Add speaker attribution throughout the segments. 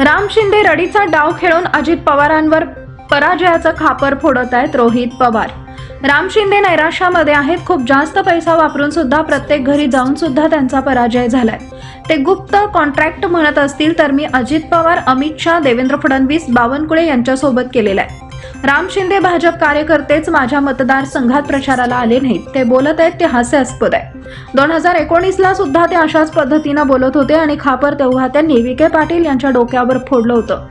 Speaker 1: राम शिंदे रडीचा डाव खेळून अजित पवारांवर पराजयाचं खापर फोडत आहेत रोहित पवार. राम शिंदे नैराश्यामध्ये आहेत. खूप जास्त पैसा वापरून सुद्धा प्रत्येक घरी जाऊन सुद्धा त्यांचा पराजय झालाय. ते गुप्त कॉन्ट्रॅक्ट म्हणत असतील तर मी अजित पवार अमित शहा देवेंद्र फडणवीस बावनकुळे यांच्यासोबत केलेला आहे. राम शिंदे भाजप कार्यकर्तेच माझ्या मतदारसंघात प्रचाराला आले नाहीत. ते बोलत आहेत ते हास्यास्पद आहे. दोन हजार एकोणीसला सुद्धा ते अशाच पद्धतीनं बोलत होते आणि खापर तेव्हा त्यांनी विखे पाटील यांच्या डोक्यावर फोडलं होतं.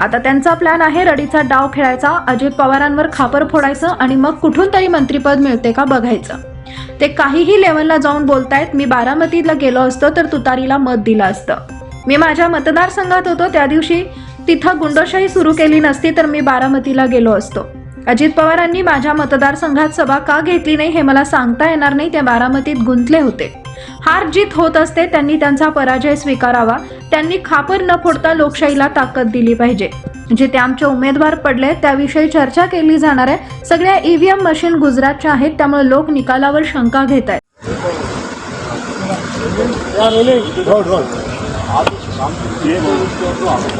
Speaker 1: आता त्यांचा प्लॅन आहे रडीचा डाव खेळायचा अजित पवारांवर खापर फोडायचं आणि मग कुठून तरी मंत्रीपद मिळते का बघायचं. ते काहीही लेवलला जाऊन बोलतायत मी बारामतीला गेलो असतो तर तुतारीला मत दिलं असतं. मी माझ्या मतदारसंघात होतो त्या दिवशी तिथं गुंडशाही सुरू केली नसती तर मी बारामतीला गेलो असतो. अजित पवारांनी माझ्या मतदारसंघात सभा का घेतली नाही हे मला सांगता येणार नाही ते बारामतीत गुंतले होते. हार जीत होत असते त्यांनी त्यांचा पराजय स्वीकारावा त्यांनी खापर न फोडता लोकशाहीला ताकद दिली पाहिजे. जिथे आमचे उमेदवार पडले त्याविषयी चर्चा केली जाणार आहे. सगळ्या ईव्हीएम मशीन गुजरातच्या आहेत त्यामुळे लोक निकालावर शंका घेत आहेत.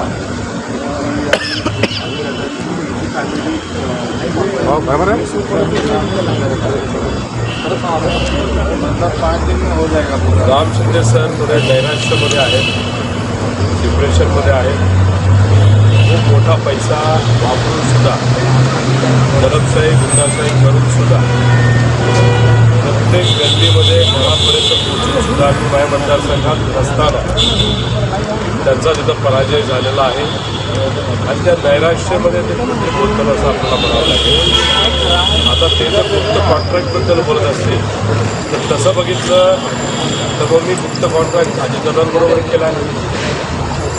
Speaker 2: आहे
Speaker 3: राम शिंदे सर थोड्या नैराश्यमध्ये आहेत डिप्रेशनमध्ये आहेत. खूप मोठा पैसा वापरून सुद्धा दडपशाही गुंडाशाही करून सुद्धा प्रत्येक गल्लीमध्ये घरापर्यंत पोहोचून सुद्धा मी मतदारसंघात नसताना त्यांचा तिथं पराजय झालेला आहे. आणि त्या नैराश्यामध्ये ते कुठे बोलतात असं आपल्याला म्हणावं लागेल. आता ते जर फक्त कॉन्ट्रॅक्टबद्दल बोलत असतील तर तसं बघितलं तर मग मी फक्त कॉन्ट्रॅक्ट अजितदादांबरोबर केला आहे.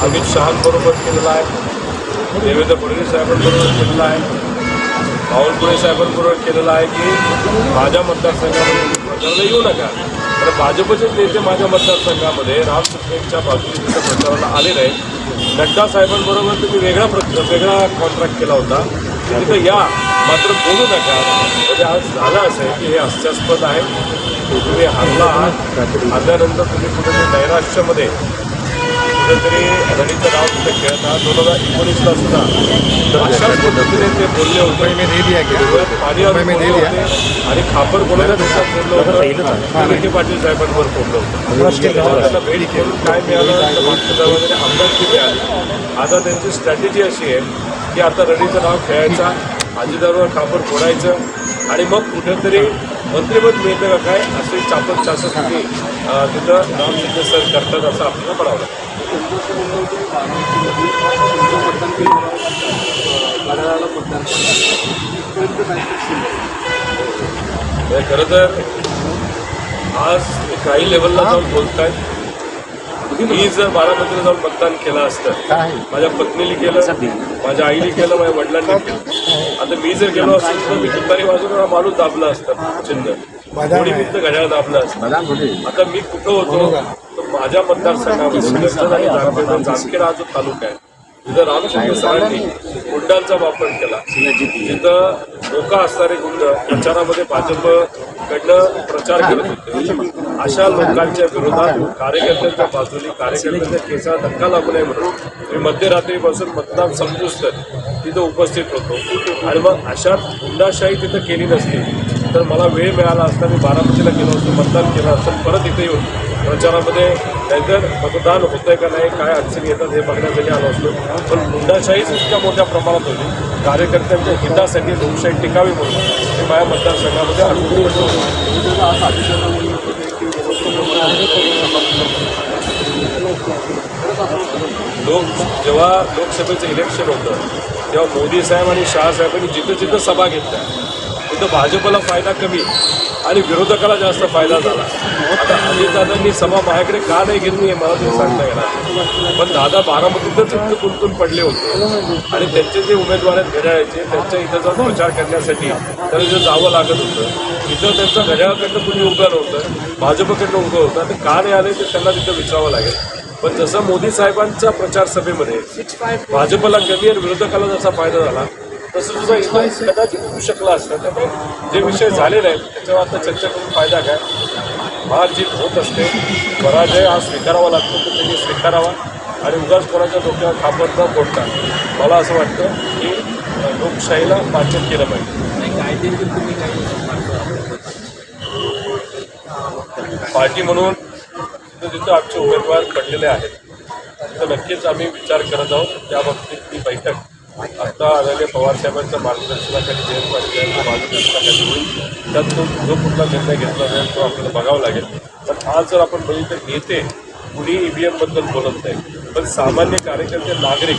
Speaker 3: अमित शहांबरोबर केलेला आहे. देवेंद्र फडणवीस साहेबांबरोबर केलेला आहे. बावनकुळे साहेबांबरोबर केलेला आहे की माझ्या मतदारसंघामध्ये प्रचाराला येऊ नका. कारण भाजपचे नेते माझ्या मतदारसंघामध्ये राम शिंदेच्या बाजूने प्रचाराला आले नाही नड्डा साहेबांबरोबर तुम्ही वेगळा प्र वेगळा कॉन्ट्रॅक्ट केला होता. तिथं या. मात्र बोलू नका. म्हणजे आज झालं असं आहे की हे हास्यास्पद आहे. तुम्ही हल्ला आहात. हरल्यानंतर तुम्ही कुठेतरी नैराश्यामध्ये कुठेतरी रणीचं नाव तिथे खेळत आहात दोन हजार एकोणीसला सुद्धा. तर अशाच पद्धतीने ते बोलले होते.
Speaker 2: रुपये में दे दिया क्या
Speaker 3: डोळ्यात पाणी बोलले आणि खापर बोलायला देशात बोललं होतं. विखे पाटील साहेबांवर फोडलं होतं. त्यांना भेट घेऊन काय मिळालं? मागच्या दरवाजाने आमदारकी मिळाली आता त्यांची स्ट्रॅटेजी अशी आहे की आता रणीचं नाव खेळायचा आजीदारावर खापर फोडायचं आणि मग कुठेतरी मंत्रिपद मिळतं का काय? असे चापक शासकीय तिथं नॉन सर करतात असं आपल्याला पडावं लागतं हे खरं तर आज काही लेवलला जाऊन आहे मी जर बारामतीला जाऊन मतदान केलं असतं
Speaker 2: काय?
Speaker 3: माझ्या पत्नीने केलं माझ्या आईने केलं माझ्या वडिलांनी केलं. आता मी जर गेलो असेल तर मी तुतारी वाजून माणूस दाबला असतं चिन्ह. कोणी फक्त घड्याळ दाबलं असतं. आता मी कुठं होतो तर माझ्या मतदारसंघामध्ये आणि जामखेड जामखेड हा जो तालुका आहे तिथं रामचंद्र सरांनी गुंडांचा वापर केला. तिथं लोक असणारे गुंड प्रचारामध्ये भाजपकडनं प्रचार करत होते. अशा लोकांच्या विरोधात कार्यकर्त्यांच्या बाजूने कार्यकर्त्यांच्या केसा धक्का लागू नये म्हणून मी मध्यरात्रीपासून मतदान संपुष्ट तिथं उपस्थित होतो. आणि मग अशा हुंडाशाही तिथं केली नसती. तर मला वेळ मिळाला असता मी बारामतीला गेलो असतो मतदान केलं असतं परत इथे येऊन प्रचारामध्ये नाहीतर मतदान होतंय का नाही काय अडचणी येतात हे बघण्यासाठी आलो असतो. पण हुंडाशाहीच इतक्या मोठ्या प्रमाणात होती. कार्यकर्त्यांच्या हितासाठी लोकशाही टिकावी म्हणून मी माझ्या मतदारसंघामध्ये अडकून होतो. लोक जेव्हा लोकसभेचं इलेक्शन होतं तेव्हा मोदी साहेब आणि शहासाहेबांनी जिथं जिथं सभा घेतल्या. तिथं भाजपला फायदा कमी आणि विरोधकाला जास्त फायदा झाला. आता अजितदादांनी सभा माझ्याकडे का नाही घेतली हे मला तुम्ही सांगता येणार पण दादा बारामतीतच इतकं गुंतून पडले होते. आणि त्यांचे जे उमेदवार आहेत घड्याळाचे त्यांच्या इथं जाऊन प्रचार करण्यासाठी त्याला इथं जावं लागत होतं इथं त्यांचं घड्याळाकडनं कुणी उभं नव्हतं भाजपकडनं उभं होतं ते का नाही आले ते त्यांना तिथं विचारावं लागेल. पण जसं मोदी साहेबांच्या प्रचार सभेमध्ये भाजपला कमी आणि विरोधकाला जसा फायदा झाला तसं सुद्धा इथं कदाचित होऊ शकला असतं त्यामुळे जे विषय झालेले आहेत त्याच्यावर आता चर्चा करून फायदा काय हार जीत होत असते. पराजय हा स्वीकारावा लागतो तर त्यांनी स्वीकारावा. आणि उगाच कोणाच्या डोक्यावर खापर न फोडता. मला असं वाटतं की लोकशाहीला मान्य केलं पाहिजे. पार्टी म्हणून तिथं तिथं आमचे उमेदवार पडलेले आहेत. तर नक्कीच आम्ही विचार करत आहोत. त्या बाबतीत ही बैठक आता आलेले पवारसाहेबांच्या मार्गदर्शनाखाली जयंत पाटील मार्गदर्शनाखाली होईल. त्यात तो जो कुठला निर्णय घेतला जाईल तो आपल्याला बघावा लागेल. पण आज जर आपण बघितलं नेते कुणी ई व्ही एमबद्दल बोलत नाही. पण सामान्य कार्यकर्ते नागरिक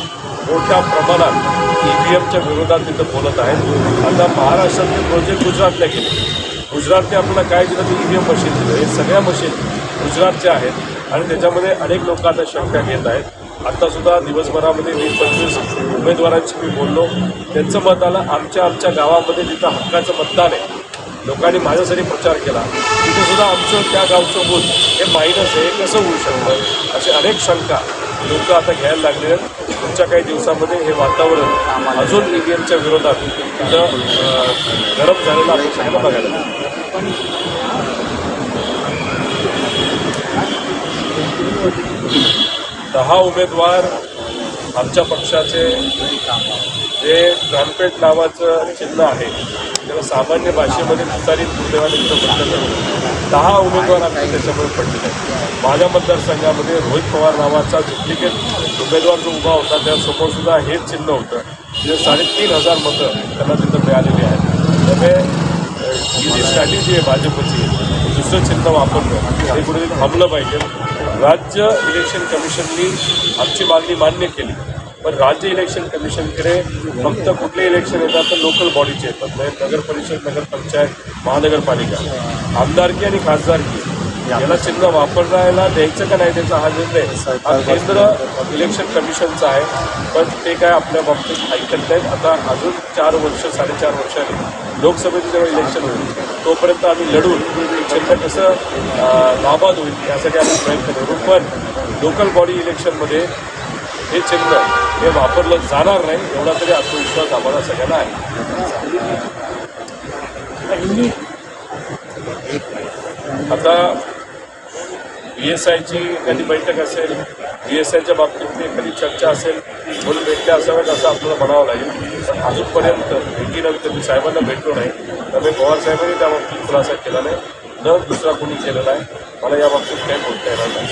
Speaker 3: मोठ्या प्रमाणात ईव्हीएमच्या विरोधात तिथं बोलत आहेत. आता महाराष्ट्रातले प्रोजेक्ट गुजरातला गेले. गुजरातने आपल्याला काय दिलं? ते ई व्ही एम मशीन दिलं. हे सगळ्या मशीन गुजरातच्या आहेत. आणि त्याच्यामध्ये अनेक लोक आता शंका घेत आहेत. आत्तासुद्धा दिवसभरामध्ये वीस पंचवीस उमेदवारांशी मी बोललो. त्यांचं मत आलं आमच्या आमच्या गावामध्ये जिथं हक्काचं मतदान आहे लोकांनी माझ्यासाठी प्रचार केला. तिथेसुद्धा आमचं त्या गावचं बूथ हे मायनस आहे हे कसं होऊ शकतं? असे अनेक शंका लोक आता घ्यायला लागले आहेत. पुढच्या काही दिवसामध्ये हे वातावरण अजून ईव्हीएमच्या विरोधात तिथं गरम झालेलं आपण सगळ्यांना बघायला दहा उमेदवार आमच्या पक्षाचे जे ग्रामपेठ नावाचं चिन्ह आहे त्याला सामान्य भाषेमध्ये तुतारी दुर्दैवाने तिथं म्हटलं दहा उमेदवार आमचे त्याच्यामुळे पडलेले आहेत. माझ्या मतदारसंघामध्ये रोहित पवार नावाचा डुप्लिकेट उमेदवार जो उभा होता त्यासमोर सुद्धा हेच चिन्ह होतं. तिथे साडेतीन हजार मतं त्यांना तिथं मिळालेली आहेत. त्यामुळे ही जी स्ट्रॅटेजी आहे भाजपची दुसरं चिन्ह वापरणं हे कुठेतरी थांबलं पाहिजे. राज्य इलेक्शन कमिशननी आमची मागणी मान्य केली. पण राज्य इलेक्शन कमिशनकडे फक्त कुठले इलेक्शन येतात तर लोकल बॉडीचे येतात. म्हणजे नगर परिषद नगरपंचायत महानगरपालिका. आमदारकी आणि खासदारकी. याला चिन्ह वापरायला द्यायचं का नाही त्याचा हा निर्णय हा केंद्र इलेक्शन कमिशनचा आहे. पण ते काय आपल्या बाबतीत ऐकत नाहीत. आता अजून चार वर्ष साडेचार वर्षांनी लोकसभेचं जेव्हा इलेक्शन होईल तोपर्यंत आम्ही लढून चिन्ह कसं नाबाद होईल यासाठी आम्ही प्रयत्न करू. पण लोकल बॉडी इलेक्शनमध्ये हे चिन्ह हे वापरलं जाणार नाही एवढा तरी आत्मविश्वास आम्हाला सगळ्यांना आहे. आता बी एस आयची एखादी बैठक असेल बी एस आयच्या बाबतीत एखादी चर्चा असेल म्हणून भेटल्या असाव्यात असं आपल्याला म्हणावं लागेल. अजूनपर्यंत भेटीनंतर मी साहेबांना भेटलो नाही त्यामुळे पवार साहेबांनी त्या बाबतीत खुलासा केला नाही. न दुसरा कोणी केलेला आहे. मला या बाबतीत काही बोलता येणार नाही.